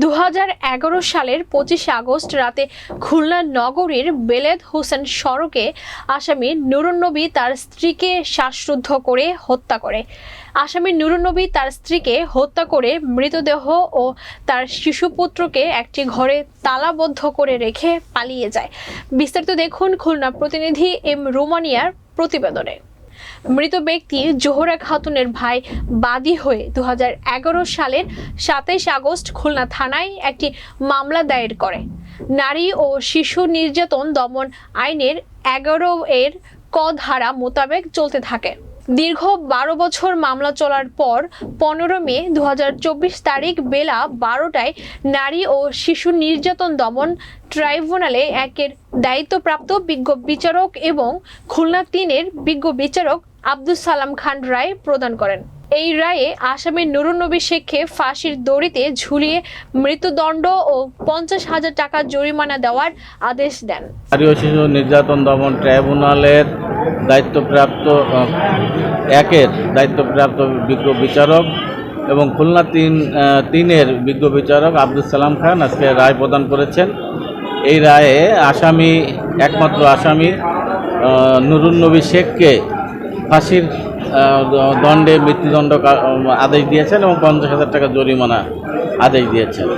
দু হাজার এগারো সালের পঁচিশে আগস্ট রাতে খুলনা নগরীর বেলেদ হোসেন সড়কে আসামি নুরুন্নবী তার স্ত্রীকে শ্বাসরুদ্ধ করে হত্যা করে। আসামি নুরুন্নবী তার স্ত্রীকে হত্যা করে মৃতদেহ ও তার শিশুপুত্রকে একটি ঘরে তালাবদ্ধ করে রেখে পালিয়ে যায়। বিস্তারিত দেখুন খুলনা প্রতিনিধি এম রোমানিয়ার প্রতিবেদনে। মৃত ব্যক্তি জোহরা খাতুনের ভাই বাদী হয়ে দু হাজার এগারো সালের সাতাইশ আগস্ট খুলনা থানায় একটি মামলা দায়ের করে। নারী ও শিশু নির্যাতন দমন আইনের এগারো এর ক ধারা মোতাবেক চলতে থাকে। দীর্ঘ বারো বছর মামলা চলার পর পনেরো মে দু হাজার চব্বিশ তারিখ বেলা বারোটায় নারী ও শিশু নির্যাতন দমন ট্রাইব্যুনালে একের দায়িত্বপ্রাপ্ত বিজ্ঞ বিচারক এবং খুলনা তিনের বিজ্ঞ বিচারক আব্দুল সালাম খান রায় প্রদান করেন। এই রায়ে আসামি নুরুন্নবী শেখকে ফাঁসির দড়িতে ঝুলিয়ে মৃত্যুদণ্ড ও পঞ্চাশ হাজার টাকা জরিমানা দেওয়ার আদেশ দেন। নারী শিশু নির্যাতন দমন ট্রাইব্যুনালের দায়িত্বপ্রাপ্ত একের দায়িত্বপ্রাপ্ত বিজ্ঞ বিচারক এবং খুলনা তিন তিনের বিজ্ঞ বিচারক আব্দুল সালাম খান আজকে রায় প্রদান করেছেন। এই রায়ে আসামি, একমাত্র আসামি নুরুন নবী শেখকে ফাঁসির দণ্ডে মৃত্যুদণ্ড আদেশ দিয়েছেন এবং পঞ্চাশ হাজার টাকা জরিমানা আদেশ দিয়েছেন।